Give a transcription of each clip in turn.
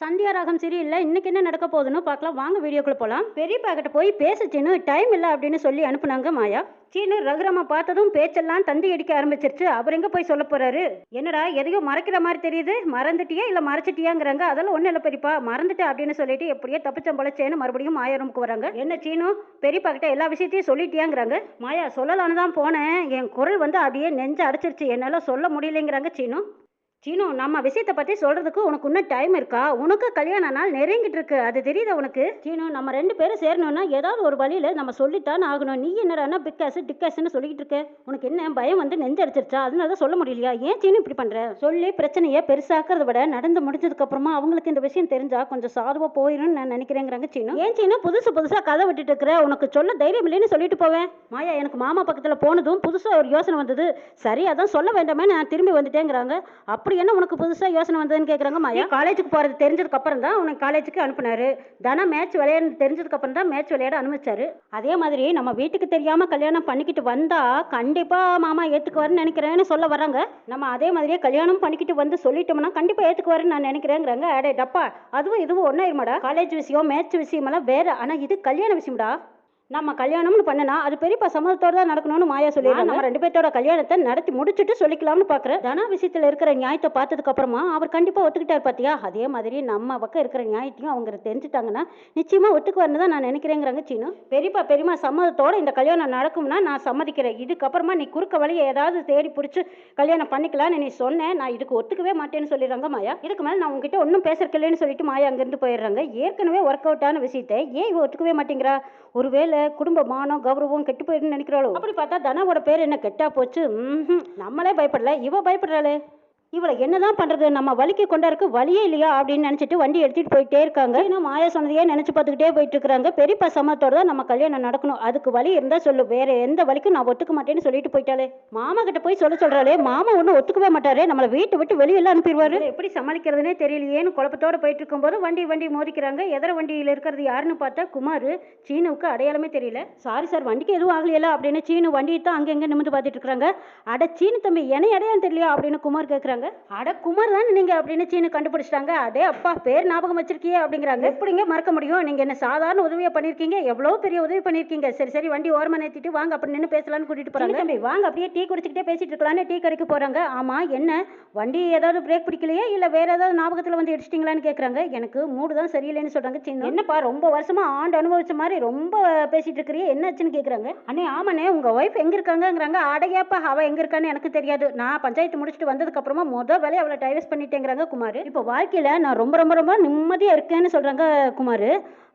சந்தியா ராகம் சரியில்லை இன்னைக்கு என்ன நடக்க போகுதுன்னு பார்க்கலாம். வாங்க வீடியோக்குள்ள போகலாம் பெரியப்பா கிட்ட போய் பேசுச்சின்னு டைம் இல்லை அப்படின்னு சொல்லி அனுப்புனாங்க மாயா. சீனு ரகுராமா பார்த்ததும் பேச்செல்லாம் தந்தி அடிக்க ஆரம்பிச்சிருச்சு. அவர் எங்க போய் சொல்ல போறாரு? என்னடா எதையோ மறைக்கிற மாதிரி தெரியுது. மறந்துட்டியா இல்ல மறைச்சிட்டியாங்கிறாங்க. அதெல்லாம் ஒன்றும் இல்லை பெரியப்பா. மறந்துட்டேன் அப்படின்னு சொல்லிட்டு எப்படியோ தப்பிச்சம் பொழைச்சேன்னு மறுபடியும் மாயா ரூமுக்கு வராங்க. என்ன சீனு பெரியப்பா கிட்ட எல்லா விஷயத்தையும் சொல்லிட்டியாங்கிறாங்க. மாயா சொல்லலான்னு தான் போனேன். என் குரல் வந்து அப்படியே நெஞ்சு அடைச்சிருச்சு. என்னால சொல்ல முடியலைங்கிறாங்க சீனு. சீனு நம்ம விஷயத்தை பத்தி சொல்றதுக்கு உனக்கு இன்னும் டைம் இருக்கா? உனக்கு கல்யாண நாள் நெருங்கிட்டு இருக்கு. அது தெரியுதா உனக்கு? சீனு நம்ம ரெண்டு பேரும் சேரணும்னா ஏதாவது ஒரு வழியில நம்ம சொல்லித்தான் ஆகணும். நீ என்னடான்னா பிக்காசு டிக்காசுன்னு சொல்லிக்கிட்டு இருக்க. உனக்கு என்ன பயம் வந்து நெஞ்சடிச்சிருச்சா அதனால தான் சொல்ல முடியலையா? ஏன் சீனு இப்படி பண்ற? சொல்லி பிரச்சனையை பெருசாக்கிறத விட நடந்து முடிஞ்சதுக்கு அப்புறமா அவங்களுக்கு இந்த விஷயம் தெரிஞ்சா கொஞ்சம் சாதுவா போயிடும்னு நான் நினைக்கிறேங்கிறாங்க சீனு. ஏன் சீனு? புதுசு புதுசா கதை விட்டுட்டு இருக்கிற. உனக்கு சொல்ல தைரியம் இல்லைன்னு சொல்லிட்டு போவேன். மாயா எனக்கு மாமா பக்கத்துல போனதும் புதுசா ஒரு யோசனை வந்தது. சரி அதான் சொல்ல வேண்டாமே நான் திரும்பி வந்துட்டேங்கிறாங்க. அப்படி என்ன உனக்கு புதுசாக யோசனை வந்ததுன்னு கேட்குறாங்க மாயா? காலேஜுக்கு போகிறது தெரிஞ்சதுக்கு அப்புறம் தான் உனக்கு காலேஜுக்கு அனுப்புனாரு. தானே மேட்ச் விளையாடு தெரிஞ்சதுக்கு அப்புறம் தான் மேட்ச் விளையாட அனுமதிச்சாரு. அதே மாதிரி நம்ம வீட்டுக்கு தெரியாமல் கல்யாணம் பண்ணிக்கிட்டு வந்தால் கண்டிப்பாக மாமா ஏற்றுக்குவாருன்னு நினைக்கிறேன்னு சொல்ல வராங்க நம்ம அதே மாதிரியே கல்யாணம் பண்ணிக்கிட்டு வந்து சொல்லிட்டோம்னா கண்டிப்பாக ஏற்றுக்குவாருன்னு நான் நினைக்கிறேங்கிறாங்க. அடே டப்பா அதுவும் இதுவும் ஒன்னாயிருமாடா காலேஜ் விஷயம் மேட்ச் விஷயமெல்லாம் வேறு. ஆனால் இது கல்யாண விஷயம்டா. நம்ம கல்யாணம்னு பண்ணனா அது பெரியப்பா சம்மதத்தோட தான் நடக்கணும்னு மாயா சொல்லிடுறாங்க நம்ம ரெண்டு பேர்த்தோட கல்யாணத்தை நடத்தி முடிச்சுட்டு சொல்லிக்கலாம்னு பாக்குறேன். தனா விஷயத்துல இருக்கிற நியாயத்தை பார்த்ததுக்கு அப்புறமா அவர் கண்டிப்பா ஒத்துக்கிட்டார் பாத்தியா? அதே மாதிரி நம்ம பக்கம் இருக்கிற நியாயத்தையும் அவங்க தெரிஞ்சுட்டாங்கன்னா நிச்சயமா ஒத்துக்குவார்னு தான் நான் நினைக்கிறேங்கிறாங்க சீனு. பெரியப்பா பெரியமா சம்மதத்தோட இந்த கல்யாணம் நடக்கும்னா நான் சம்மதிக்கிறேன். இதுக்கப்புறமா நீ குறுக்க வழியை ஏதாவது தேடி பிடிச்சி கல்யாணம் பண்ணிக்கலாம்னு நீ சொன்னேன் நான் இதுக்கு ஒத்துக்கவே மாட்டேன்னு சொல்லிடுறாங்க மாயா. இதுக்கு மேலே நான் உங்ககிட்ட ஒன்றும் பேசுறதில்லைன்னு சொல்லிட்டு மாயா அங்கேருந்து போயிடுறாங்க. ஏற்கனவே ஒர்க் அவுட் ஆன விஷயத்தை ஏன் ஒத்துக்கவே மாட்டேங்கிறா? ஒருவேளை குடும்ப மானம் கௌரவம் கெட்டு போயிடுன்னு நினைக்கிறாளோ? அப்படி பார்த்தா தனாவோட பேர் என்ன? கெட்டா போச்சு. நம்மளே பயப்படல. இவ பயப்படுறாளே. இவளை என்னதான் பண்றது? நம்ம வலிக்கு கொண்டாருக்கு வழியே இல்லையா அப்படின்னு நினைச்சிட்டு வண்டி எடுத்துட்டு போயிட்டே இருக்காங்க. இன்னும் மாயா சொன்னதையே நினைச்சு பார்த்துக்கிட்டே போயிட்டு இருக்காங்க பெரியப்பா சம்மத்தோட தான் நம்ம கல்யாணம் நடக்கணும். அதுக்கு வழி இருந்தா சொல்லு. வேற எந்த வலிக்கும் நான் ஒத்துக்க மாட்டேன்னு சொல்லிட்டு போயிட்டாலே மாமா கிட்ட போய் சொல்ல சொல்றாளே. மாமா ஒன்றும் ஒத்துக்கவே மாட்டாரு. நம்மளை வீட்டை விட்டு வெளியெல்லாம் அனுப்பிடுவாரு. எப்படி சமாளிக்கிறதுனே தெரியலையேன்னு குழப்பத்தோட போயிட்டு இருக்கும்போது வண்டி வண்டி மோதிக்கிறாங்க. எதிர வண்டியில் இருக்கிறது யாருன்னு பார்த்தா குமார். சீனுவுக்கு அடையாளமே தெரியல. சாரி சார் வண்டிக்கு எதுவும் ஆகலையில அப்படின்னு சீனு வண்டியை தான் அங்கங்க நிமிந்து பார்த்துட்டு இருக்காங்க அட சீனு தம்பி என்னை அடையாளம் தெரியலையா? அப்படின்னு குமார் கேட்குறாங்க அட குமார் தானே நீங்க அப்படின்னு சீனு கண்டுபிடிச்சிட்டாங்க. அடே அப்பா பேர் ஞாபகம் வச்சிருக்கியே அப்படிங்கிறாங்க. எப்படிங்க மறக்க முடியும்? நீங்க என்ன சாதாரண உதவியா பண்ணிருக்கீங்க? எவ்வளவு பெரிய உதவி பண்ணிருக்கீங்க? சரி சரி வண்டி ஓரமா நிறுத்திட்டு வாங்க அப்படி நின்று பேசலாம்னு கூட்டிட்டு போறாங்க. தம்பி வாங்க அப்படியே டீ குடிச்சுக்கிட்டே பேசிட்டு இருக்கலாம்னு டீ கடைக்கு போறாங்க. ஆமா என்ன? வண்டி ஏதாவது பிரேக் பிடிக்கலையா? இல்ல வேற ஏதாவது ஞாபகத்துல வந்து இடிச்சிட்டீங்களான்னு கேக்குறாங்க. எனக்கு மூடு தான் சரியில்லைன்னு சொல்றாங்க சின்ன என்னப்பா ரொம்ப வருஷமா ஆண்டு அனுபவிச்ச மாதிரி ரொம்ப பேசிட்டு இருக்கிறியே? என்னாச்சுன்னு கேக்குறாங்க. அண்ணே ஆமாண்ணே உங்க ஒய்ஃப் எங்க இருக்காங்கங்கிறாங்க. அடையாப்பா அவ எங்க இருக்கான்னு எனக்கு தெரியாது. நான் பஞ்சாயத்து முடிச்சுட்டு வந்ததுக்கு அப்புறமா முத வேலையை அவளை டைவர்ஸ் பண்ணிட்டேங்கிறாங்க குமார். இப்போ வாழ்க்கையில் நான் ரொம்ப ரொம்ப ரொம்ப நிம்மதியாக இருக்கேன்னு சொல்கிறாங்க குமார்.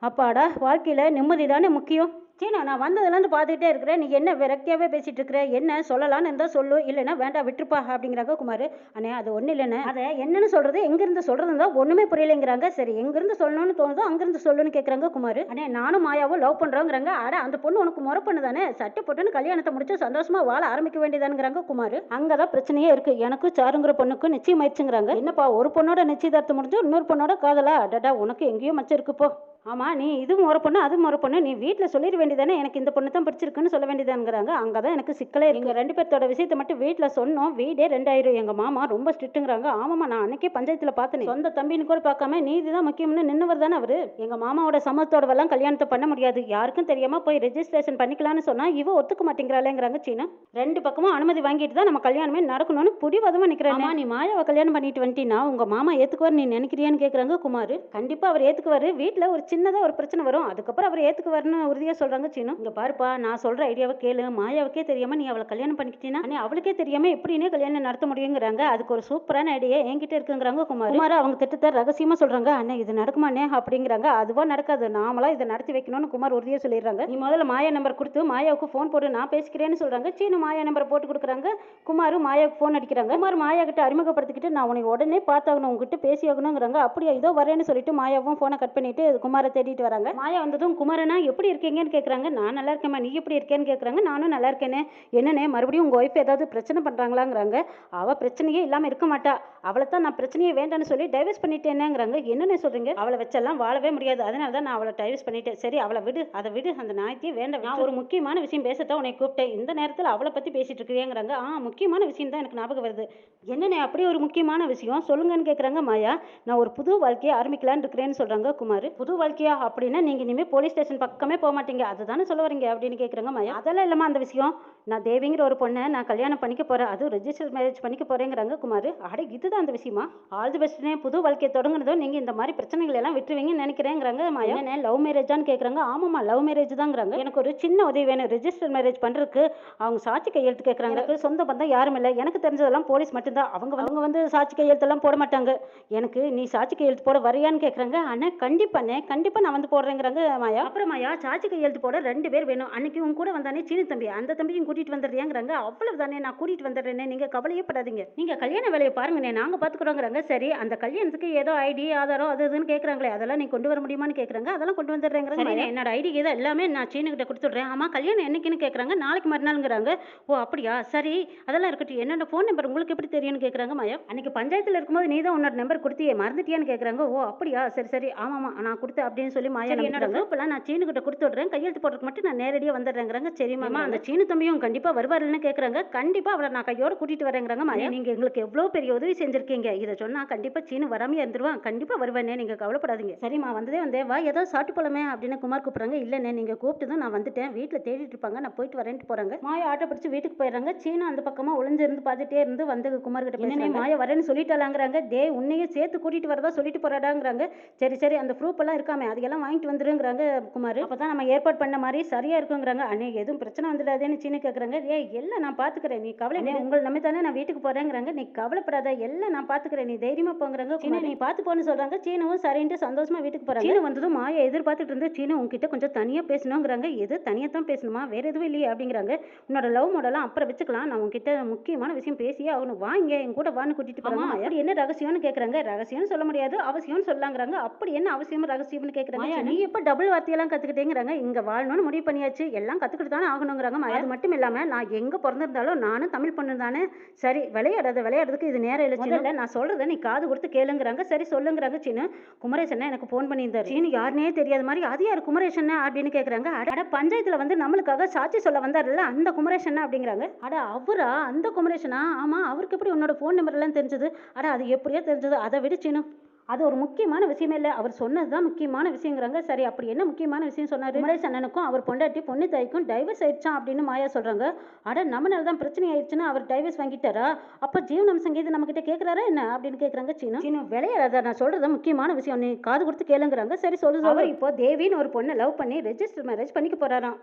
அப்பாடா வாழ்க்கையில் நிம்மதி தானே முக்கியம்? சீனா நான் வந்ததுலேருந்து பார்த்துக்கிட்டே இருக்கிறேன். நீ என்ன விரக்தியாகவே பேசிகிட்டு இருக்கிற என்ன சொல்லலான்னு இருந்தால் சொல்லு. இல்லைன்னா வேண்டாம் விட்டுருப்பா அப்படிங்கிறாங்க குமார். அண்ணே அது ஒன்றும் இல்லைண்ணே. அதை என்னென்னு சொல்கிறது எங்கேருந்து சொல்கிறது தான் ஒன்றுமே புரியலைங்கிறாங்க. சரி எங்கேருந்து சொல்லணும்னு தோணுதோ அங்கேருந்து சொல்லுன்னு கேட்குறாங்க குமார். அண்ணே நானும் மாயாவும் லவ் பண்ணுறோங்கிறாங்க அட அந்த பொண்ணு உனக்கு முறை பண்ணு தானே சட்டை போட்டுன்னு கல்யாணத்தை முடிச்சு சந்தோஷமாக வாழ ஆரம்பிக்க வேண்டியதானுங்கிறாங்க குமார். அங்கே தான் பிரச்சனையே இருக்குது எனக்கும் சாருங்கிற பொண்ணுக்கு நிச்சயமாயிடுச்சுங்கிறாங்க. என்னப்பா ஒரு பொண்ணோட நிச்சயதார்த்தம் முடிஞ்சு இன்னொரு பொண்ணோட காதலா? அடடா உனக்கு எங்கேயோ மச்சம் இருக்குப்போ போ ஆமா நீ இது முறை பொண்ணு அது முறை பொண்ணு நீ வீட்டில் சொல்லிட வேண்டியதானே? எனக்கு இந்த பொண்ணு தான் பிடிச்சிருக்குன்னு சொல்ல வேண்டியதாங்கிறாங்க அங்கே தான் எனக்கு சிக்கலே இருக்கு. ரெண்டு பேர்த்தோட விஷயத்தை மட்டும் வீட்டில் சொன்னோம். வீடே ரெண்டாயிரம். எங்கள் மாமா ரொம்ப ஸ்ட்ரிக்ட்டுங்கிறாங்க. ஆமாம்மா நான் அன்னைக்கே பஞ்சாயத்தில் பார்த்தேன். சொந்த தம்பின்னு கூட பார்க்காம நீதி தான் முக்கியம்னு நின்னவர் தானே அவரு? எங்கள் மாமாவோட சமத்தோடவெல்லாம் கல்யாணத்தை பண்ண முடியாது. யாருக்கும் தெரியாம போய் ரெஜிஸ்ட்ரேஷன் பண்ணிக்கலாம்னு சொன்னா இவ ஒத்துக்க மாட்டேங்கிறாளேங்கிறாங்க சீனா. ரெண்டு பக்கமும் அனுமதி வாங்கிட்டு தான் நம்ம கல்யாணமே நடக்கணும்னு புடிவாதமா நிக்கிறேன். நீ மாயாவை கல்யாணம் பண்ணிட்டு வந்துட்டீங்கன்னா உங்க மாமா ஏத்துக்குவார் நீ நினைக்கிறியான்னு கேக்குறாங்க குமார். கண்டிப்பா அவர் ஏத்துக்குவாரு. வீட்ல ஒரு சின்னதாக ஒரு பிரச்சனை வரும். அதுக்கப்புறம் அவர் ஏத்துக்குவாருன்னு உறுதியாக சொல்கிறாங்க சீனு. இங்கே பாருப்பா நான் சொல்கிற ஐடியாவை கேளு. மாயாவுக்கே தெரியாமல் நீ அவளை கல்யாணம் பண்ணிக்கிட்டீங்கன்னா அண்ணே, அவளுக்கே தெரியாமல் எப்படின்னே கல்யாணம் நடத்த முடியுங்கிறாங்க. அதுக்கு ஒரு சூப்பரான ஐடியா என்கிட்ட இருக்குங்கிறாங்க குமார். குமார் அவங்க திட்டத்தை ரகசியமாக சொல்கிறாங்க அண்ணே இது நடக்குமாண்ணே அப்படிங்கிறாங்க. அதுவாக நடக்காது. நாமளாக இதை நடத்தி வைக்கணும்னு குமார் உறுதியாக சொல்லிடுறாங்க. நீ முதல்ல மாயா நம்பர் கொடுத்து மாயாவுக்கு ஃபோன் போட்டு நான் பேசிக்கிறேன்னு சொல்கிறாங்க சீனு மாயா நம்பரை போட்டு கொடுக்குறாங்க. குமார் மாயாவுக்கு ஃபோன் அடிக்கிறாங்க. குமார் மாயா கிட்ட அறிமுகப்படுத்திக்கிட்டு நான் உனக்கு உடனே பார்த்தாகணும். உங்ககிட்ட பேசியாகணுங்கிறாங்க அப்படியே இதோ வரேன்னு சொல்லிட்டு மாயாவும் ஃபோனை கட் பண்ணிட்டு குமார் குமாரை தேடிட்டு வராங்க. மாயா வந்ததும் குமாரனா எப்படி இருக்கீங்கன்னு கேட்குறாங்க நான் நல்லா இருக்கேம்மா. நீ எப்படி இருக்கேன்னு கேட்குறாங்க நானும் நல்லா இருக்கேனே. என்னண்ணே மறுபடியும் உங்கள் ஒய்ஃப் ஏதாவது பிரச்சனை பண்ணுறாங்களாங்கிறாங்க அவள் பிரச்சனையே இல்லாமல் இருக்க மாட்டா. அவளை தான் நான் பிரச்சனையே வேண்டாம்னு சொல்லி டைவர்ஸ் பண்ணிட்டேனேங்கிறாங்க. என்னென்ன சொல்கிறீங்க அவளை வச்செல்லாம் வாழவே முடியாது. அதனால தான் நான் அவளை டைவர்ஸ் பண்ணிட்டேன். சரி அவளை விடு. அதை விடு. அந்த நாயத்தையே வேண்டாம். நான் ஒரு முக்கியமான விஷயம் பேசத்தான் உன்னை கூப்பிட்டேன். இந்த நேரத்தில் அவளை பற்றி பேசிட்டு இருக்கிறேங்கிறாங்க ஆ முக்கியமான விஷயம் தான் எனக்கு ஞாபகம் வருது. என்னென்ன அப்படி ஒரு முக்கியமான விஷயம். சொல்லுங்கன்னு கேட்குறாங்க மாயா. நான் ஒரு புது வாழ்க்கையை ஆரம்பிக்கலான்னு இருக்கிறேன்னு சொல்கிறாங்க குமார். புது வாழ்க்கை வாழ்க்கையா அப்படின்னா நீங்கள் இனிமேல் போலீஸ் ஸ்டேஷன் பக்கமே போக மாட்டீங்க. அதுதானே சொல்ல வரீங்க அப்படின்னு கேட்குறாங்க அதெல்லாம் இல்லைம்மா அந்த விஷயம். நான் தேவிங்கிற ஒரு பொண்ணை நான் கல்யாணம் பண்ணிக்க போகிறேன் அதுவும் ரெஜிஸ்டர் மேரேஜ் பண்ணிக்க போகிறேங்கிறாங்க குமார். அடே இதுதான் அந்த விஷயமா? ஆல் தி பெஸ்ட்னே புது வாழ்க்கையை தொடங்குனதும் நீங்கள் இந்த மாதிரி பிரச்சனைகள் எல்லாம் விட்டுருவீங்கன்னு நினைக்கிறேங்கிறாங்க மயம். என்ன லவ் மேரேஜான்னு கேட்குறாங்க ஆமாம்மா லவ் மேரேஜ் தாங்கிறாங்க. எனக்கு ஒரு சின்ன உதவி வேணும். ரெஜிஸ்டர் மேரேஜ் பண்ணுறதுக்கு அவங்க சாட்சி கையெழுத்து கேட்குறாங்க எனக்கு சொந்த பந்தம் யாரும் இல்லை. எனக்கு தெரிஞ்சதெல்லாம் போலீஸ் மட்டும்தான். அவங்க அவங்க வந்து சாட்சி கையெழுத்தெல்லாம் போட மாட்டாங்க. எனக்கு நீ சாட்சி கையெழுத்து போட வரையான்னு கேட்குறாங்க ஆனா கண்டிப்பாண்ணே கண்டிப்பாக நான் வந்து போடுறேங்கிறாங்க மாயா. அப்புறம் மாயா சாட்சி கையெழுத்து போட ரெண்டு பேர் வேணும். அன்னைக்கு உன் கூட வந்தானே சீனி தம்பி. அந்த தம்பியும் கூட்டிகிட்டு வந்துடுறியாங்கிறாங்க. அவ்வளவு தானே நான் கூட்டிகிட்டு வந்துடுறேனே. நீங்கள் கவலையே படாதீங்க நீங்கள் கல்யாண வேலையை பாருங்கண்ணே. நாங்கள் பார்த்துக்குறோங்கிறாங்க சரி அந்த கல்யாணத்துக்கு ஏதோ ஐடி ஆதாரம் அது இதுன்னு கேட்குறாங்களே அதெல்லாம் நீ கொண்டு வர முடியுமான்னு கேட்குறாங்க அதெல்லாம் கொண்டு வந்துடுறேங்கிறாங்க என்னோட ஐடி இதை எல்லாமே நான் சீனுக்கிட்ட கொடுத்துட்றேன். ஆமாம் கல்யாணம் என்னைக்குன்னு கேட்குறாங்க நாளைக்கு மறுநாளுங்கிறாங்க. ஓ அப்படியா? சரி. அதெல்லாம் இருக்கட்டும். என்னோட ஃபோன் நம்பர் உங்களுக்கு எப்படி தெரியும்னு கேட்குறாங்க மாயா. அன்னைக்கு பஞ்சாயத்தில் இருக்கும்போது நீ தான் உன்னோட நம்பர் கொடுத்தியே. மறந்துட்டியான்னு கேட்குறாங்க ஓ அப்படியா? சரி சரி. ஆமாம்மா நான் கொடுத்தேன் அப்படின்னு சொல்லி மாயா என்னோட குரூப்பெல்லாம் நான் சீனுக்கிட்ட கொடுத்து விட்றேன். கையெழுத்து போடுறதுக்கு மட்டும் நான் நேரடியாக வந்துடுறேங்கிறாங்க. சரி மாமா அந்த சீனு தம்பியும் கண்டிப்பாக வருவாருன்னு கேட்குறாங்க கண்டிப்பாக அவரை நான் கையோட கூட்டிகிட்டு வரேங்கிறாங்க மாயா. நீங்கள் எங்களுக்கு எவ்வளோ பெரிய உதவி செஞ்சுருக்கீங்க? இதை சொன்னால் கண்டிப்பாக சீனு வராமையே இருந்துருவான். கண்டிப்பாக வருவேனே நீங்கள் கவலைப்படாதீங்க. சரிம்மா வந்ததே வந்தே. வா ஏதோ சாப்பிட்டு போலமே அப்படின்னு குமார் கூப்பிட்றாங்க. இல்லைண்ணே நீங்கள் கூப்பிட்டதும் நான் வந்துட்டேன். வீட்டில் தேடிட்டு இருப்பாங்க. நான் போயிட்டு வரேன்ட்டு போகிறாங்க மாயா ஆட்டோ பிடிச்சி வீட்டுக்கு போயிடுறாங்க. சீனு அந்த பக்கமாக ஒளிஞ்சிருந்து பார்த்துட்டே இருந்து வந்து குமார் கிட்ட என்ன மாயா வரேன்னு சொல்லிட்டாலாங்கிறாங்க டே உன்னையும் சேர்த்து கூட்டிகிட்டு வரதா சொல்லிட்டு போறாடாங்கிறாங்க. சரி சரி அந்த ப்ரூஃப் எல்லாம் இருக்காமே அதையெல்லாம் வாங்கிட்டு வந்துருங்கிறாங்க குமார். அப்போ தான் நம்ம ஏற்பாடு பண்ண மாதிரி சரியா இருக்குங்கிறாங்க. அண்ணே எதுவும் பிரச்சனை வந்துடாதேன்னு சீனு கேட்குறாங்க ஏய் எல்லாம் நான் பார்த்துக்கிறேன் நீ கவலை உங்களை நம்பி தானே நான் வீட்டுக்கு போறேங்கிறாங்க. நீ கவலைப்படாத எல்லாம் நான் பார்த்துக்கிறேன் நீ தைரியமா போங்கிறாங்க சீனு நீ பார்த்து போன்னு சொல்றாங்க. சீனுவும் சரின்ட்டு சந்தோஷமா வீட்டுக்கு போறாங்க. சீனு வந்ததும் மாயா எதிர்பார்த்துட்டு இருந்து சீனு உங்ககிட்ட கொஞ்சம் தனியா பேசணுங்கிறாங்க. எது தனியா தான் பேசணுமா? வேற எதுவும் இல்லையே அப்படிங்கிறாங்க. உன்னோட லவ் மாடலாம் அப்புறம் வச்சுக்கலாம். நான் உங்ககிட்ட முக்கியமான விஷயம் பேசியே ஆகணும். வாங்க என் கூட வான்னு கூட்டிட்டு போறாங்க. என்ன ரகசியம்னு கேக்குறாங்க. ரகசியம்னு சொல்ல முடியாது. அவசியம்னு சொல்லாங்கிறாங்க. அப்படி என்ன அவசியம் ரகசியம்னு கேக்குறாங்க நீ எப்ப டபுள் வார்த்தையெல்லாம் கத்துக்கிட்டேங்கிறாங்க? இங்க வாழணும்னு முடிவு பண்ணியாச்சு. எல்லாம் கத்துக்கிட்டு தானே ஆகணுங்கிறாங்க. அது மட்டும் இல்லாம நான் எங்க பிறந்திருந்தாலும் நானும் தமிழ் பொண்ணு தானே. சரி விளையாடாத விளையாடுறதுக்கு இது நேரம் இல்லை முதல்ல நான் சொல்றதை நீ காது கொடுத்து கேளுங்கிறாங்க. சரி சொல்லுங்கிறாங்க சீனு குமரேசன் எனக்கு ஃபோன் பண்ணியிருந்தாரு. சீனு யாருனே தெரியாத மாதிரி அது யார் குமரேசன் அப்படின்னு கேட்குறாங்க அட பஞ்சாயத்துல வந்து நம்மளுக்காக சாட்சி சொல்ல வந்தாருல்ல அந்த குமரேசன் அப்படிங்கிறாங்க. அட அவரா? அந்த குமரேசனா? ஆமா அவருக்கு எப்படி உன்னோட ஃபோன் நம்பர் எல்லாம் தெரிஞ்சது? அட அது எப்படியோ தெரிஞ்சது. அதை விட சீனு அது ஒரு முக்கியமான விஷயமே இல்லை. அவர் சொன்னது தான் முக்கியமான விஷயங்கிறாங்க. சரி அப்படி என்ன முக்கியமான விஷயம் சொன்னார்? குமரேச் அண்ணனுக்கும் அவர் பொண்டாட்டி பொண்ணு தாய்க்கும் டைவர்ஸ் ஆயிடுச்சான் அப்படின்னு மாயா சொல்றாங்க. அட நம்மனால தான் பிரச்சனை ஆயிடுச்சுன்னா அவர் டைவர்ஸ் வாங்கிட்டாரா? அப்போ ஜீவனம் சங்கீத நம்ம கிட்ட கேட்குறாரா என்ன? அப்படின்னு கேட்குறாங்க சீனு. சீனு விளையாடாத நான் சொல்றது முக்கியமான விஷயம். நீ காது கொடுத்து கேளுங்கிறாங்க. சரி சொல்லு சொல்லு. இப்போ தேவின்னு ஒரு பொண்ணை லவ் பண்ணி ரெஜிஸ்டர் மேரேஜ் பண்ணிக்க போறாராம்.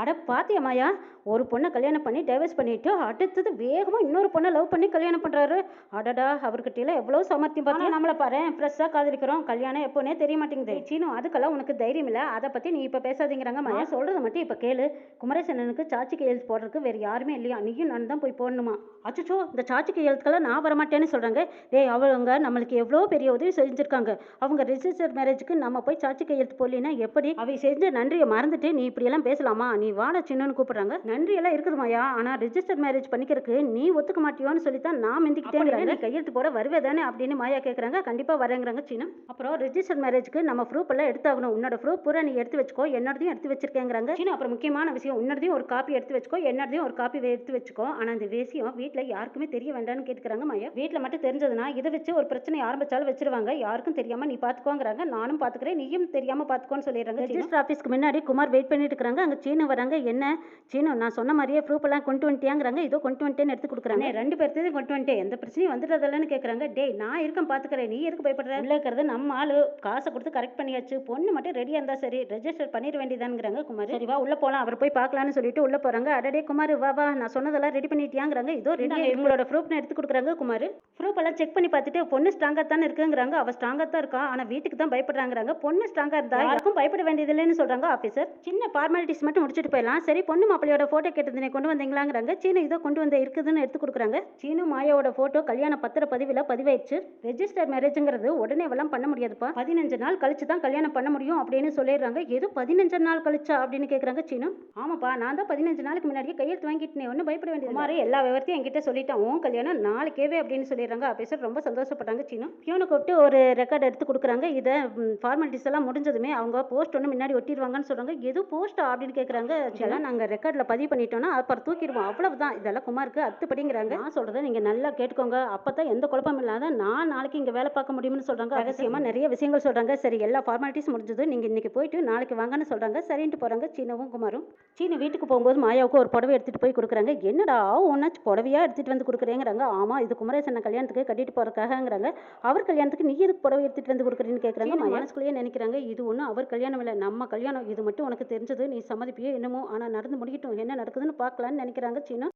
அட பாத்தியா மாயா ஒரு பொண்ணை கல்யாணம் பண்ணி டைவர்ஸ் பண்ணிட்டு அடுத்தது வேகமாக இன்னொரு பொண்ணை லவ் பண்ணி கல்யாணம் பண்ணுறாரு அடடா அவர்கிட்ட எவ்வளோ சாமர்த்தியம் பார்த்தியா நம்மளை பாரு ஃப்ரெஷ்ஷாக காதலிக்கிறோம். கல்யாணம் எப்போனே தெரிய மாட்டேங்குது. சீனு அதுக்கெல்லாம் உனக்கு தைரியம் இல்லை. அதை பற்றி நீ இப்போ பேசாதீங்கிறாங்க மாயா. சொல்கிறத மட்டும் இப்போ கேளு. குமரேசனனுக்கு சாட்சி கையெழுத்து போடுறதுக்கு வேறு யாருமே இல்லையா? நீயும் நான் தான் போய் போடணுமா? அச்சோ இந்த சாட்சி கையெழுத்துக்கெல்லாம் நான் வரமாட்டேன்னு சொல்கிறாங்க டேய் அவங்க நம்மளுக்கு எவ்வளோ பெரிய உதவி செஞ்சுருக்காங்க. அவங்க ரெஜிஸ்டர் மேரேஜுக்கு நம்ம போய் சாட்சி கையெழுத்து போடலினா எப்படி? அவை செஞ்ச நன்றியை மறந்துட்டு நீ இப்படியெல்லாம் பேசலாமா? நீ வாட சின்னன்னு கூப்பிடுறாங்க. நன்றி எல்லாம் இருக்குதுமாயா ஆனால் ரெஜிஸ்டர் மேரேஜ் பண்ணிக்கிறதுக்கு நீ ஒத்துக்க மாட்டியோன்னு சொல்லி தான் நான் மிந்திக்கிட்டேங்கிறாங்க நீ கையெழுத்து போட வருவே தானே அப்படின்னு மாயா கேட்குறாங்க கண்டிப்பாக வரேங்கிறாங்க சின்ன அப்புறம் ரெஜிஸ்டர் மேரேஜ்க்கு நம்ம ப்ரூஃப் எல்லாம் எடுத்தாகணும். உன்னோட ப்ரூஃப் பூரா நீ எடுத்து வச்சுக்கோ. என்னோடதையும் எடுத்து வச்சிருக்கேங்கிறாங்க. சின்ன அப்புறம் முக்கியமான விஷயம் உன்னோடதையும் ஒரு காப்பி எடுத்து வச்சுக்கோ. என்னோடதையும் ஒரு காப்பி எடுத்து வச்சுக்கோ. ஆனால் இந்த விஷயம் வீட்டில் யாருக்குமே தெரிய வேண்டாம்னு கேட்குறாங்க மாயா. வீட்டில் மட்டும் தெரிஞ்சதுன்னா இதை வச்சு ஒரு பிரச்சனை ஆரம்பிச்சாலும் வச்சிருவாங்க. யாருக்கும் தெரியாம நீ பார்த்துக்கோங்கிறாங்க நானும் பார்த்துக்கிறேன் நீயும் தெரியாம பார்த்துக்கோன்னு சொல்லிடுறாங்க ரெஜிஸ்டர் ஆஃபீஸ்க்கு முன்னாடி குமார் வெயிட் பண்ணிட்டு இருக்காங்க அங்கே சீனு வராங்க. என்ன? சீனு நான் சொன்ன மாதிரியே ப்ரூஃப் எல்லாம் கொண்டு வந்துட்டியாங்கிறாங்க. இதோ கொண்டு வந்துட்டேன்னு எடுத்து கொடுக்குறாங்க. ரெண்டு பேர்த்தையும் கொண்டு வந்துட்டேன். எந்த பிரச்சனையும் வந்துடுறதில்லன்னு கேட்குறாங்க டேய் நான் இருக்கேன் பார்த்துக்கிறேன் நீ இருக்கு பயப்படுற? இருக்கிறது நம்ம ஆளு. காசை கொடுத்து கரெக்ட் பண்ணியாச்சு. பொண்ணு மட்டும் ரெடியாக இருந்தா சரி. ரெஜிஸ்டர் பண்ணிட வேண்டியதானுங்கிறாங்க குமார். சரி வா உள்ள போலாம். அவர் போய் பார்க்கலான்னு சொல்லிட்டு உள்ள போறாங்க. அடடே குமார் வா வா நான் சொன்னதெல்லாம் ரெடி பண்ணிட்டியாங்கிறாங்க. இதோ ரெடி இவங்களோட ப்ரூஃப் எடுத்து கொடுக்குறாங்க குமார். ப்ரூஃப் எல்லாம் செக் பண்ணி பார்த்துட்டு பொண்ணு ஸ்ட்ராங்காக தானே இருக்குங்கிறாங்க. அவ ஸ்ட்ராங்காக தான் இருக்கா? ஆனால் வீட்டுக்கு தான் பயப்படுறாங்கிறாங்க. பொண்ணு ஸ்ட்ராங்காக இருந்தா யாருக்கும் பயப்பட வேண்டியதில்லைன்னு சொல்றாங்க ஆஃபீஸர் சின்ன ஃபார்மாலிட்டிஸ் மட்டும் முடிச்சுட்டு முடிச்சுட்டு போயிடலாம். சரி பொண்ணு மாப்பிள்ளையோட ஃபோட்டோ கேட்டதுனே கொண்டு வந்தீங்களாங்கிறாங்க. சீனு இதோ கொண்டு வந்து இருக்குதுன்னு எடுத்து கொடுக்குறாங்க. சீனு மாயாவோட ஃபோட்டோ கல்யாண பத்திர பதிவில் பதிவாயிடுச்சு. ரெஜிஸ்டர் மேரேஜுங்கிறது உடனே எல்லாம் பண்ண முடியாதுப்பா. பதினஞ்சு நாள் கழிச்சு தான் கல்யாணம் பண்ண முடியும் அப்படின்னு சொல்லிடுறாங்க. ஏதோ பதினஞ்சு நாள் கழிச்சா அப்படின்னு கேட்குறாங்க சீனு. ஆமாப்பா நான் தான் பதினஞ்சு நாளுக்கு முன்னாடியே கையெழுத்து வாங்கிட்டேன் ஒன்றும் பயப்பட வேண்டியது மாதிரி எல்லா விவரத்தையும் என்கிட்ட சொல்லிட்டேன். உன் கல்யாணம் நாளைக்கேவே அப்படின்னு சொல்லிடுறாங்க. அப்போ ரொம்ப சந்தோஷப்பட்டாங்க சீனு. பியூனை கூப்பிட்டு ஒரு ரெக்கார்டு எடுத்து கொடுக்குறாங்க. இதை ஃபார்மாலிட்டிஸ் எல்லாம் முடிஞ்சதுமே அவங்க போஸ்ட் ஒன்று முன்னாடி ஒட்டிடுவாங்கன்னு சொல்கிறாங்க எது போஸ்ட்டா அப்படின்னு கேட்குறாங்க இதெல்லாம் நாங்கள் ரெக்கார்டில் பதிவு பண்ணிட்டோம்னா அப்புறம் தூக்கிடுவோம். அவ்வளவுதான். இதெல்லாம் குமாருக்கு அத்துப்படிங்கிறாங்க. நான் சொல்கிறத நீங்கள் நல்லா கேட்டுக்கோங்க. அப்போ தான் எந்த குழப்பமும் இல்லாத நான் நாளைக்கு இங்கே வேலை பார்க்க முடியும்னு சொல்கிறாங்க ரகசியமாக நிறைய விஷயங்கள் சொல்கிறாங்க சரி எல்லா ஃபார்மாலிட்டிஸ் முடிஞ்சது. நீங்கள் இன்றைக்கி போயிட்டு நாளைக்கு வாங்கன்னு சொல்கிறாங்க சரின்ட்டு போகிறாங்க சீனவும் குமாரும். சீனு வீட்டுக்கு போகும்போது மாயாவுக்கு ஒரு புடவை எடுத்துகிட்டு போய் கொடுக்குறாங்க. என்னடா ஒன்னாச்சு புடவையாக எடுத்துகிட்டு வந்து கொடுக்குறேங்கிறாங்க. ஆமாம் இது குமரேசன் கல்யாணத்துக்கு கட்டிட்டு போகிறக்காகங்கிறாங்க அவர் கல்யாணத்துக்கு நீ எதுக்கு புடவை எடுத்துகிட்டு வந்து கொடுக்குறேன்னு கேட்குறாங்க மனசுக்குள்ளேயே நினைக்கிறாங்க. இது ஒன்றும் அவர் கல்யாணம் இல்லை. நம்ம கல்யாணம் இது மட்டும் உனக்கு தெரிஞ்சது. நீ சம்மதிப்பியோ என்னமோ ஆனால் நடந்து முடியட்டும் என்ன நடக்குதுன்னு பார்க்கலான்னு நினைக்கிறாங்க சீனா.